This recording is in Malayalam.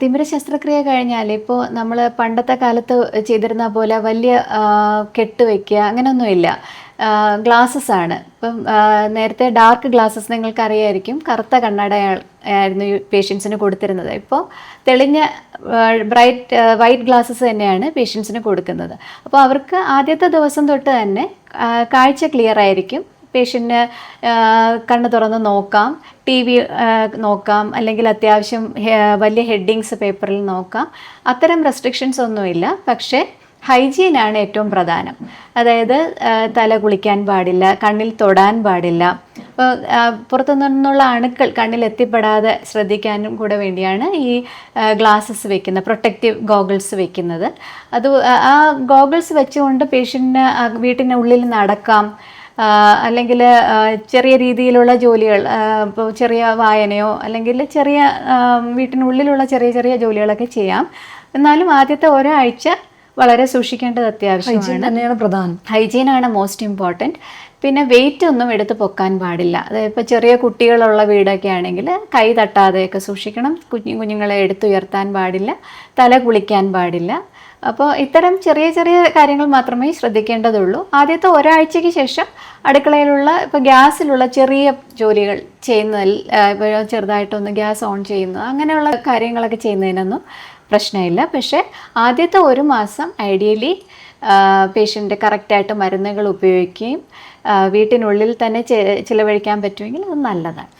തിമിര ശസ്ത്രക്രിയ കഴിഞ്ഞാൽ ഇപ്പോൾ നമ്മൾ പണ്ടത്തെ കാലത്ത് ചെയ്തിരുന്ന പോലെ വലിയ കെട്ടുവയ്ക്കുക കെട്ട് വയ്ക്കുക അങ്ങനെയൊന്നുമില്ല ഗ്ലാസ്സസ് ആണ്. ഇപ്പം നേരത്തെ ഡാർക്ക് ഗ്ലാസ്സസ് നിങ്ങൾക്ക് അറിയായിരിക്കും കറുത്ത കണ്ണട ആയിരുന്നു പേഷ്യൻസിന് കൊടുത്തിരുന്നത്. ഇപ്പോൾ തെളിഞ്ഞ ബ്രൈറ്റ് വൈറ്റ് ഗ്ലാസ്സസ് തന്നെയാണ് പേഷ്യൻസിന് കൊടുക്കുന്നത്. അപ്പോൾ അവർക്ക് ആദ്യത്തെ ദിവസം തൊട്ട് തന്നെ കാഴ്ച ക്ലിയർ ആയിരിക്കും. പേഷ്യന്റിന് കണ്ണ് തുറന്ന് നോക്കാം. ടി വി നോക്കാം. അല്ലെങ്കിൽ അത്യാവശ്യം വലിയ ഹെഡിങ്സ് പേപ്പറിൽ നോക്കാം. അത്തരം റെസ്ട്രിക്ഷൻസ് ഒന്നുമില്ല. പക്ഷേ ഹൈജീനാണ് ഏറ്റവും പ്രധാനം. അതായത് തല കുളിക്കാൻ പാടില്ല കണ്ണിൽ തൊടാൻ പാടില്ല. പുറത്തു നിന്നുള്ള അണുക്കൾ കണ്ണിൽ എത്തിപ്പെടാതെ ശ്രദ്ധിക്കാനും കൂടെ വേണ്ടിയാണ് ഈ ഗ്ലാസ്സസ് വെക്കുന്നത് പ്രൊട്ടക്റ്റീവ് ഗോഗിൾസ് വെക്കുന്നത്. അത് ആ ഗോഗിൾസ് വെച്ചുകൊണ്ട് പേഷ്യന്റിന് ഉള്ളിൽ നടക്കാം. അല്ലെങ്കിൽ ചെറിയ രീതിയിലുള്ള ജോലികൾ ഇപ്പോൾ ചെറിയ വായനയോ അല്ലെങ്കിൽ ചെറിയ വീട്ടിനുള്ളിലുള്ള ചെറിയ ചെറിയ ജോലികളൊക്കെ ചെയ്യാം. എന്നാലും ആദ്യത്തെ ഒരാഴ്ച വളരെ സൂക്ഷിക്കേണ്ടത് അത്യാവശ്യമാണ്. തന്നെയാണ് പ്രധാനം. ഹൈജീനാണ് മോസ്റ്റ് ഇമ്പോർട്ടന്റ്. പിന്നെ വെയിറ്റ് ഒന്നും എടുത്ത് പൊക്കാൻ പാടില്ല. അതായത് ഇപ്പോൾ ചെറിയ കുട്ടികളുള്ള വീടൊക്കെ ആണെങ്കിൽ കൈ തട്ടാതെയൊക്കെ സൂക്ഷിക്കണം. കുഞ്ഞു കുഞ്ഞുങ്ങളെ എടുത്തുയർത്താൻ പാടില്ല. തല കുളിക്കാൻ പാടില്ല. അപ്പോൾ ഇത്തരം ചെറിയ ചെറിയ കാര്യങ്ങൾ മാത്രമേ ശ്രദ്ധിക്കേണ്ടതുള്ളൂ. ആദ്യത്തെ ഒരാഴ്ചയ്ക്ക് ശേഷം അടുക്കളയിലുള്ള ഇപ്പോൾ ഗ്യാസിലുള്ള ചെറിയ ജോലികൾ ചെയ്യുന്നതിൽ ഇപ്പോൾ ചെറുതായിട്ടൊന്ന് ഗ്യാസ് ഓൺ ചെയ്യുന്നു അങ്ങനെയുള്ള കാര്യങ്ങളൊക്കെ ചെയ്യുന്നതിനൊന്നും പ്രശ്നമില്ല. പക്ഷേ ആദ്യത്തെ ഒരു മാസം ഐഡിയലി പേഷ്യന്റ് കറക്റ്റായിട്ട് മരുന്നുകൾ ഉപയോഗിക്കുകയും വീട്ടിനുള്ളിൽ തന്നെ ചിലവഴിക്കാൻ പറ്റുമെങ്കിൽ അത് നല്ലതാണ്.